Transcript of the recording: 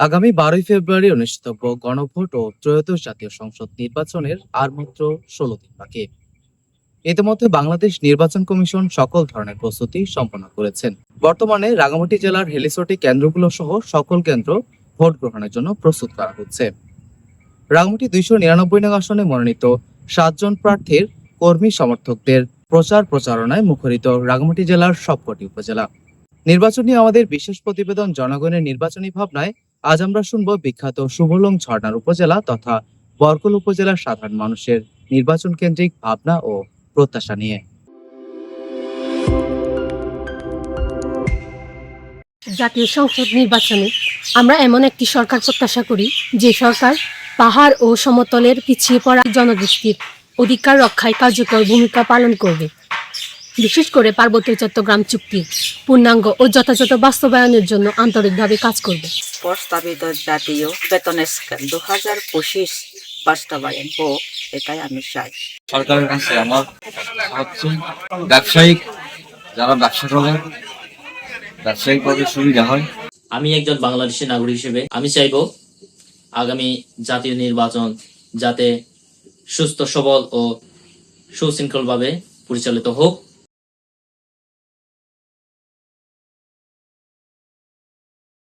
আগামী বারোই ফেব্রুয়ারি অনুষ্ঠিতব্য গণভোট ও ত্রয়োদশ জাতীয় সংসদ নির্বাচনের আর মাত্র ষোলো দিন বাকি। ইতিমধ্যে বাংলাদেশ নির্বাচন কমিশন সকল ধরনের প্রস্তুতি সম্পন্ন করেছেন। বর্তমানে রাঙামাটি জেলার হেলিসোটি কেন্দ্রগুলো সহ সকল কেন্দ্র ভোট গ্রহণের জন্য প্রস্তুত করা হচ্ছে। রাঙামাটি দুইশো নিরানব্বই নং আসনে মনোনীত সাতজন প্রার্থীর কর্মী সমর্থকদের প্রচার প্রচারণায় মুখরিত রাঙামাটি জেলার সবকটি উপজেলা। নির্বাচন নিয়ে আমাদের বিশেষ প্রতিবেদন জনগণের নির্বাচনী ভাবনায় আজ আমরা শুনব বিখ্যাত শুভলং ঝর্ণার উপজেলা তথা বরকল উপজেলার সাধারণ মানুষের নির্বাচন কেন্দ্রিক ভাবনা ও প্রত্যাশা নিয়ে। জাতীয় সংসদ নির্বাচনে আমরা এমন একটি সরকার প্রত্যাশা করি, যে সরকার পাহাড় ও সমতলের পিছিয়ে পড়া জনগোষ্ঠীর অধিকার রক্ষায় কার্যকর ভূমিকা পালন করবে। বিশেষ করে পার্বত্য চট্টগ্রাম চুক্তি পূর্ণাঙ্গ ও যথাযথ বাস্তবায়নের জন্য আন্তরিকভাবে কাজ করবে। প্রস্তাবিত জাতীয় বেতনের স্কেল দু হাজার পঁচিশ বাস্তবায়ন হোক এটাই আমি চাই। সরকারের কাছে আমার ব্যবসায়িক যারা ব্যবসা করে ব্যবসায়িকভাবে সুবিধা হয়। আমি একজন বাংলাদেশের নাগরিক হিসেবে আমি চাইব আগামী জাতীয় নির্বাচন যাতে সুস্থ সবল ও সুশৃঙ্খলভাবে পরিচালিত হোক।